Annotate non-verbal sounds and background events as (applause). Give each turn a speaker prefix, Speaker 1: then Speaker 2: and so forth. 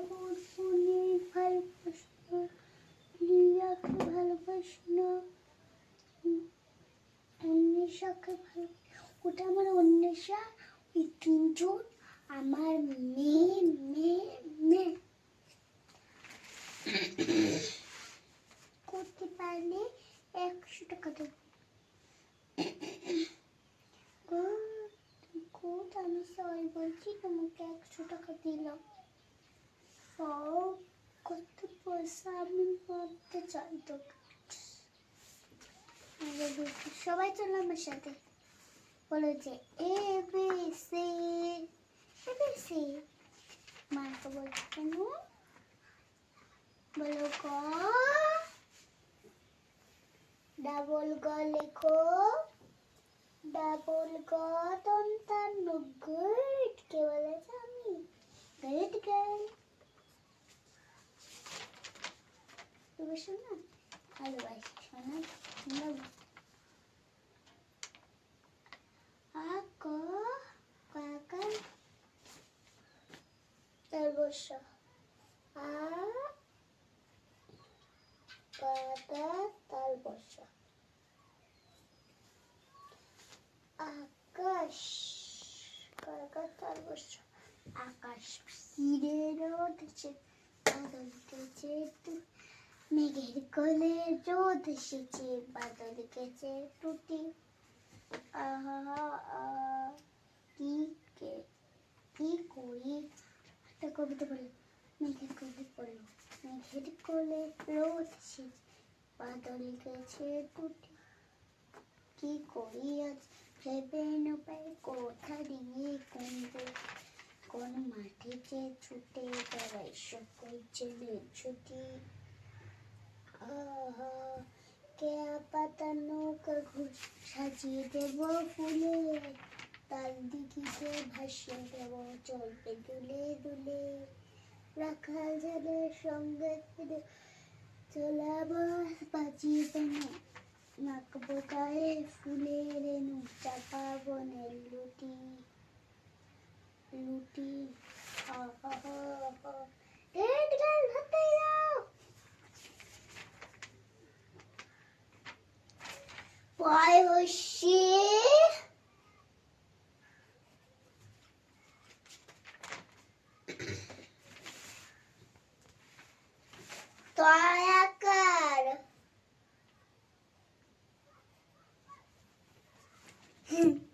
Speaker 1: অনেক ভালোবাসা লিয়াকে ভালোবাসি না অন্বেষাকে ভালো ওটা আমার অন্বেষা ওই তিনজন আমার মেয়ে মেয়ে মেয়ে করতে পারলে একশো টাকা দেবো আমি সবাই বলছি তোমাকে একশো টাকা দিলাম কত পয়সা আমি করতে চাই তো। সবাই চলো আমার সাথে। বলো যে A B C A B C মাকে বলছি কেন? বলো ক ডাবল গ লেখো। ডাবল গ দন্তান্ন গুড কে বলেছে আমি? গুড গার্ল তুমি শোনা ভালোবাসি শোনা বসা আ কাকা তার বসা আকাশ, কাকা তার বসা আকাশ ফিরে রোদেছে বাদল গেছে মেঘের কোলে রোদ এসেছে, বাদল গেছে টুটি। কি কে, কি করি? একটা কবিতা বলি। মেঘের কোলে পড়ল মেঘের কোলে রোদ এসেছে, বাদল গেছে টুটি। কি করি আজ ভেবে নোপাই কোথা দিয়ে কুমবো কোন মাঠে যে ছুটে বেড়াই, সকল ছেলে ছুটি। পাতা নৌকা ঘুর সাজিয়ে দেব ফুলে? তাল দিঘিতে ভাসিয়ে দেব চলবে দুলে দুলে। রাখাল ঝালের সঙ্গে ফিরে চলাব, বাজিয়ে দেন নাকবো গায়ে ফুলের Poi roxi. a cara. (laughs)